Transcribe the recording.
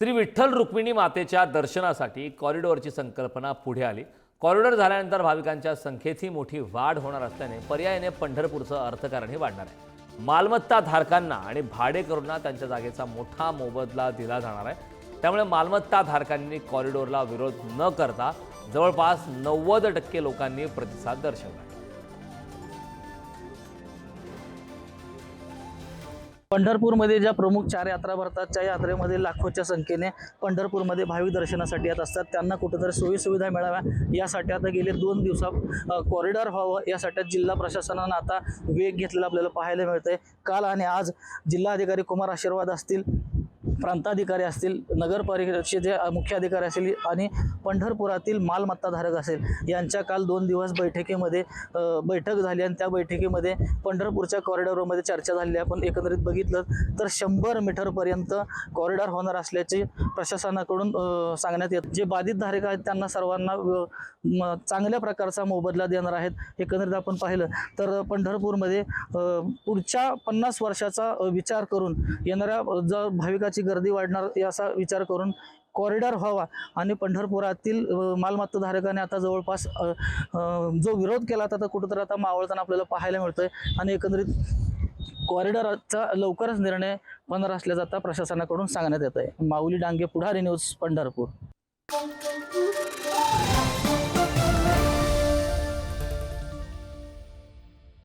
श्री विठ्ठल रुक्मिणी मातेच्या दर्शनासाठी कॉरिडॉरची संकल्पना पुढे आली. कॉरिडॉर झाल्यानंतर भाविकांच्या संख्येतही मोठी वाढ होणार असल्याने पर्यायाने पंढरपूरचं अर्थकारणही वाढणार आहे. मालमत्ता धारकांना आणि भाडेकरूंना त्यांच्या जागेचा मोठा मोबदला दिला जाणार आहे. त्यामुळे मालमत्ता धारकांनी कॉरिडॉरला विरोध न करता जवळपास नव्वद टक्के लोकांनी प्रतिसाद दर्शवला पंढरपूरमध्ये ज्या प्रमुख चार यात्रा भरतात त्या यात्रेमध्ये लाखोच्या संख्येने पंढरपूरमध्ये भाविक दर्शनासाठी येत असतात. त्यांना कुठेतरी सोयीसुविधा मिळाव्या यासाठी आता गेले दोन दिवसात कॉरिडॉर व्हावं यासाठी जिल्हा प्रशासनानं आता वेग घेतलेला आपल्याला पाहायला मिळतंय. काल आणि आज जिल्हाधिकारी कुमार आशीर्वाद असतील. प्रांताधिकारी असतील नगर जे मुख्य अधिकारी असतील आणि पंढरपुरातील मालमत्ताधारक असेल. यांच्या काल दोन दिवस बैठकीमध्ये बैठक झाली आणि त्या बैठकीमध्ये पंढरपूरच्या कॉरिडॉरमध्ये चर्चा झाली आहे. एकंदरीत बघितलं तर शंभर मीटरपर्यंत कॉरिडॉर होणार असल्याचे प्रशासनाकडून सांगण्यात येत. जे बाधित धारक आहेत त्यांना सर्वांना चांगल्या प्रकारचा मोबदला देणार आहेत. एकंदरीत आपण पाहिलं तर पंढरपूरमध्ये पुढच्या पन्नास वर्षाचा विचार करून येणाऱ्या जर भाविकाची गर्दी वाढणार याचा विचार करून कॉरिडॉर व्हावा. आणि पंढरपुरातील अ, मालमत्ताधारकाने आता जवळपास जो विरोध केला होता तर कुठंतरी आता मावळताना आपल्याला पाहायला मिळतोय. आणि एकंदरीत कॉरिडॉरचा लवकरच निर्णय होणार असल्याचं आता प्रशासनाकडून सांगण्यात येत आहे माऊली डांगे पुढारी न्यूज पंढरपूर.